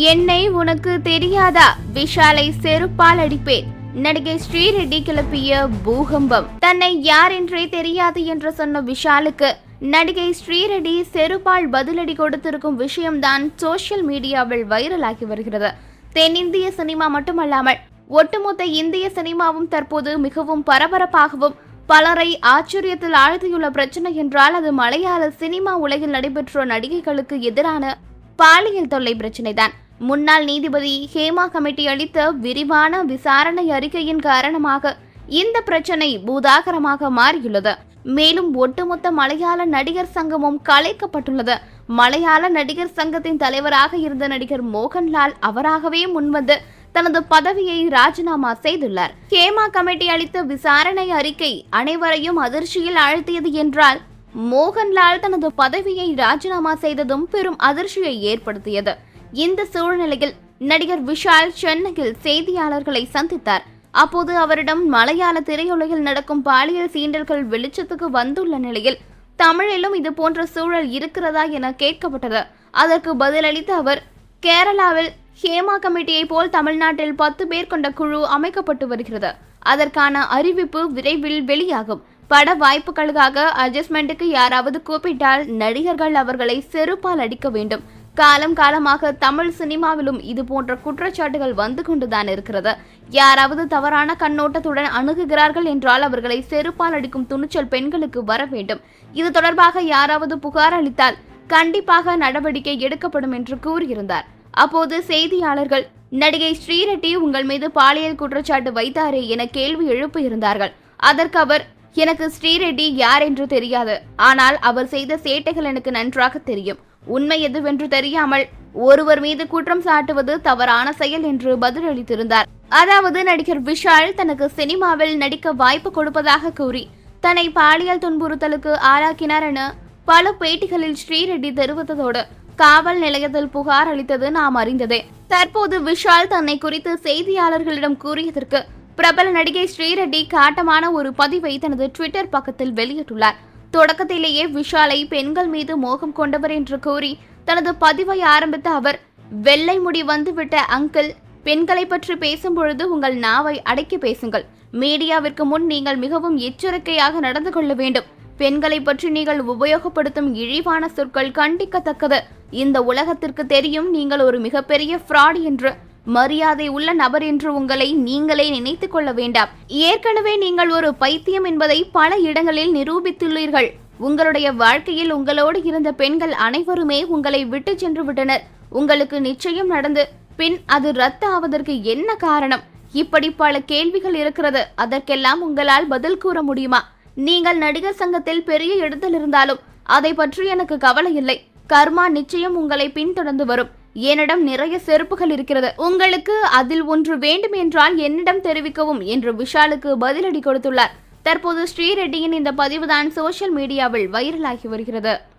என்னை உனக்கு தெரியாதா? விஷாலை செருப்பால் அடிப்பேன். நடிகை ஸ்ரீரெட்டி கிளப்பிய பூகம்பம். தன்னை யார் என்றே தெரியாது என்று சொன்ன விஷாலுக்கு நடிகை ஸ்ரீரெட்டி செருப்பால் பதிலடி கொடுத்திருக்கும் விஷயம்தான் சோஷியல் மீடியாவில் வைரலாகி வருகிறது. தென்னிந்திய சினிமா மட்டுமல்லாமல் ஒட்டுமொத்த இந்திய சினிமாவும் தற்போது மிகவும் பரபரப்பாகவும் பலரை ஆச்சரியத்தில் ஆழ்த்தியுள்ள பிரச்சனை என்றால் அது மலையாள சினிமா உலகில் நடைபெற்ற நடிகைகளுக்கு எதிரான பாலியல் தொல்லை பிரச்சனைதான். முன்னாள் நீதிபதி ஹேமா கமிட்டி அளித்த விரிவான விசாரணை அறிக்கையின் காரணமாக இந்த பிரச்சனை பூதாகரமாக மாறியுள்ளது. மேலும் ஒட்டுமொத்த மலையாள நடிகர் சங்கமும் கலைக்கப்பட்டுள்ளது. மலையாள நடிகர் சங்கத்தின் தலைவராக இருந்த நடிகர் மோகன்லால் அவராகவே முன்வந்து தனது பதவியை ராஜினாமா செய்துள்ளார். ஹேமா கமிட்டி அளித்த விசாரணை அறிக்கை அனைவரையும் அதிர்ச்சியில் ஆழ்த்தியது என்றால் மோகன்லால் தனது பதவியை ராஜினாமா செய்ததும் பெரும் அதிர்ச்சியை ஏற்படுத்தியது. இந்த சூழ்நிலையில் நடிகர் விஷால் சென்னையில் செய்தியாளர்களை சந்தித்தார். அப்போது அவரிடம் மலையாள திரையுலகில் நடக்கும் பாலியல் சீண்டல்கள் வெளிச்சத்துக்கு வந்துள்ள நிலையில் தமிழிலும் இது போன்ற சூழல் இருக்கிறதா என கேட்கப்பட்டது. அதற்கு பதிலளித்த அவர் கேரளாவில் ஹேமா கமிட்டியை போல் தமிழ்நாட்டில் பத்து பேர் கொண்ட குழு அமைக்கப்பட்டு வருகிறது. அதற்கான அறிவிப்பு விரைவில் வெளியாகும். பட வாய்ப்புகளுக்காக அட்ஜஸ்ட்மெண்ட்டுக்கு யாராவது கூப்பிட்டால் நடிகர்கள் அவர்களை செருப்பால் அடிக்க வேண்டும். காலம் காலமாக தமிழ் சினிமாவிலும் இது போன்ற குற்றச்சாட்டுகள் வந்து கொண்டுதான் இருக்கிறது. யாராவது தவறான கண்ணோட்டத்துடன் அணுகுகிறார்கள் என்றால் அவர்களை செருப்பால் அடிக்கும் துணிச்சல் பெண்களுக்கு வர வேண்டும். இது தொடர்பாக யாராவது புகார் அளித்தால் கண்டிப்பாக நடவடிக்கை எடுக்கப்படும் என்று கூறியிருந்தார். அப்போது செய்தியாளர்கள் நடிகை ஸ்ரீரெட்டி உங்கள் மீது பாலியல் குற்றச்சாட்டு வைத்தாரே என கேள்வி எழுப்பியிருந்தார்கள். அதற்கு அவர் எனக்கு ஸ்ரீரெட்டி யார் என்று தெரியாது. ஆனால் அவர் செய்த சேட்டைகள் எனக்கு நன்றாக தெரியும். உண்மை எதுவென்று தெரியாமல் ஒருவர் மீது குற்றம் சாட்டுவது தவறான செயல் என்று பதிலளித்திருந்தார். அதாவது நடிகர் விஷால் தனக்கு சினிமாவில் நடிக்க வாய்ப்பு கொடுப்பதாக கூறி தன்னை பாலியல் துன்புறுத்தலுக்கு ஆளாக்கினார் என பல பேட்டிகளில் ஸ்ரீரெட்டி தெரிவித்ததோடு காவல் நிலையத்தில் புகார் அளித்தது நாம் அறிந்ததே. தற்போது விஷால் தன்னை குறித்து செய்தியாளர்களிடம் கூறியதற்கு பிரபல நடிகை ஸ்ரீரெட்டி காட்டமான ஒரு பதிவை தனது ட்விட்டர் பக்கத்தில் வெளியிட்டுள்ளார். தொடக்கத்திலேயே விஷாலை பெண்கள் மீது மோகம் கொண்டவர் என்று கூறி தனது பதிவை ஆரம்பித்த அவர் வெள்ளை முடி வந்துவிட்ட அங்கிள் பெண்களை பற்றி பேசும்பொழுது உங்கள் நாவை அடக்கி பேசுங்கள். மீடியாவிற்கு முன் நீங்கள் மிகவும் எச்சரிக்கையாக நடந்து கொள்ள வேண்டும். பெண்களை பற்றி நீங்கள் உபயோகப்படுத்தும் இழிவான சொற்கள் கண்டிக்கத்தக்கது. இந்த உலகத்திற்கு தெரியும் நீங்கள் ஒரு மிகப்பெரிய ஃப்ராட் என்று. மரியாதை உள்ள நபர் என்று உங்களை நீங்களே நினைத்துக் கொள்ள வேண்டாம். ஏற்கனவே நீங்கள் ஒரு பைத்தியம் என்பதை பல இடங்களில் நிரூபித்துள்ளீர்கள். உங்களுடைய வாழ்க்கையில் உங்களோடு இருந்த பெண்கள் அனைவருமே உங்களை விட்டு சென்று விட்டனர். உங்களுக்கு நிச்சயம் நடந்து பின் அது ரத்த ஆவதற்கு என்ன காரணம்? இப்படி பல கேள்விகள் இருக்கிறது. அதற்கெல்லாம் உங்களால் பதில் கூற முடியுமா? நீங்கள் நடிகர் சங்கத்தில் பெரிய இடத்தில் இருந்தாலும் அதை பற்றி எனக்கு கவலை இல்லை. கர்மா நிச்சயம் உங்களை பின்தொடர்ந்து வரும். என்னிடம் நிறைய செருப்புகள் இருக்கிறது. உங்களுக்கு அதில் ஒன்று வேண்டும் என்றால் என்னிடம் தெரிவிக்கவும் என்று விஷாலுக்கு பதிலடி கொடுத்துள்ளார். தற்போது ஸ்ரீரெட்டியின் இந்த பதிவுதான் சோஷியல் மீடியாவில் வைரலாகி வருகிறது.